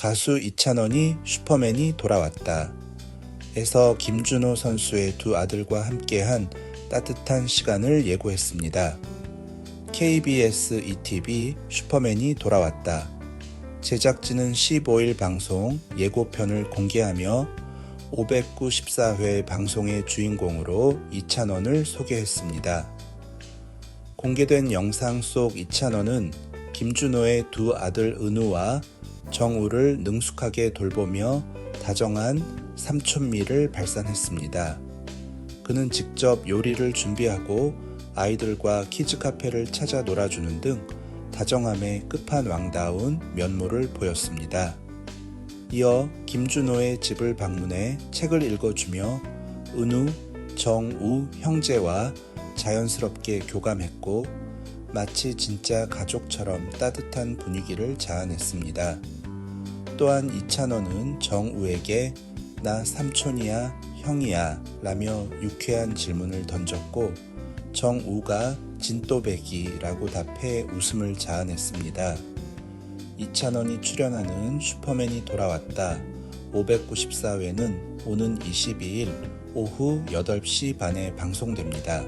가수 이찬원이 슈퍼맨이 돌아왔다. 에서 김준호 선수의 두 아들과 함께한 따뜻한 시간을 예고했습니다. KBS ETV 슈퍼맨이 돌아왔다. 제작진은 15일 방송 예고편을 공개하며 594회 방송의 주인공으로 이찬원을 소개했습니다. 공개된 영상 속 이찬원은 김준호의 두 아들 은우와 정우를 능숙하게 돌보며 다정한 삼촌미를 발산했습니다. 그는 직접 요리를 준비하고 아이들과 키즈 카페를 찾아 놀아주는 등 다정함의 끝판왕다운 면모를 보였습니다. 이어 김준호의 집을 방문해 책을 읽어주며 은우, 정우 형제와 자연스럽게 교감했고 마치 진짜 가족처럼 따뜻한 분위기를 자아냈습니다. 또한 이찬원은 정우에게 나 삼촌이야, 형이야 라며 유쾌한 질문을 던졌고 정우가 진또배기라고 답해 웃음을 자아냈습니다. 이찬원이 출연하는 슈퍼맨이 돌아왔다 594회는 오는 22일 오후 8시 반에 방송됩니다.